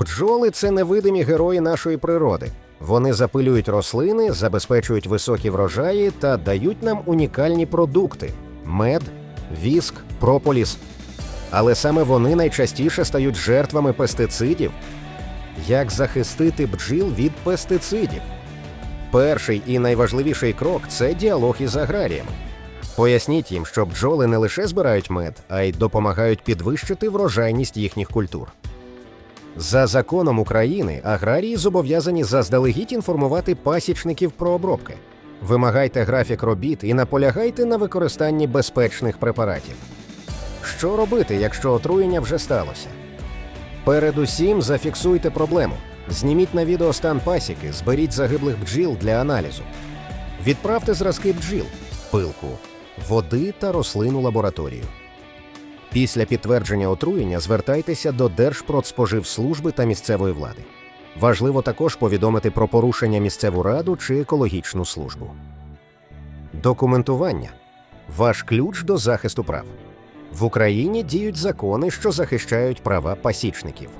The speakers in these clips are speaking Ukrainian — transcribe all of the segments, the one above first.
Бджоли це невидимі герої нашої природи. Вони запилюють рослини, забезпечують високі врожаї та дають нам унікальні продукти мед, віск, прополіс. Але саме вони найчастіше стають жертвами пестицидів. Як захистити бджіл від пестицидів? Перший і найважливіший крок це діалог із аграріями. Поясніть їм, що бджоли не лише збирають мед, а й допомагають підвищити врожайність їхніх культур. За законом України аграрії зобов'язані заздалегідь інформувати пасічників про обробки. Вимагайте графік робіт і наполягайте на використанні безпечних препаратів. Що робити, якщо отруєння вже сталося? Передусім зафіксуйте проблему. Зніміть на відео стан пасіки, зберіть загиблих бджіл для аналізу. Відправте зразки бджіл, пилку, води та рослин у лабораторію. Після підтвердження отруєння звертайтеся до Держпродспоживслужби та місцевої влади. Важливо також повідомити про порушення місцеву раду чи екологічну службу. Документування ваш ключ до захисту прав. В Україні діють закони, що захищають права пасічників.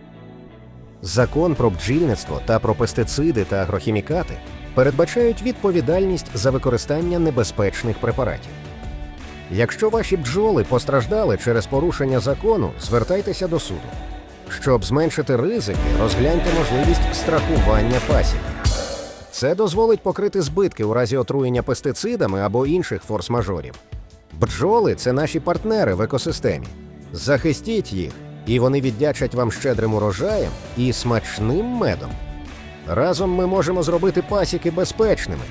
Закон про бджільництво та про пестициди та агрохімікати передбачають відповідальність за використання небезпечних препаратів. Якщо ваші бджоли постраждали через порушення закону, звертайтеся до суду. Щоб зменшити ризики, розгляньте можливість страхування пасіки. Це дозволить покрити збитки у разі отруєння пестицидами або інших форс-мажорів. Бджоли це наші партнери в екосистемі. Захистіть їх, і вони віддячать вам щедрим урожаєм і смачним медом. Разом ми можемо зробити пасіки безпечними,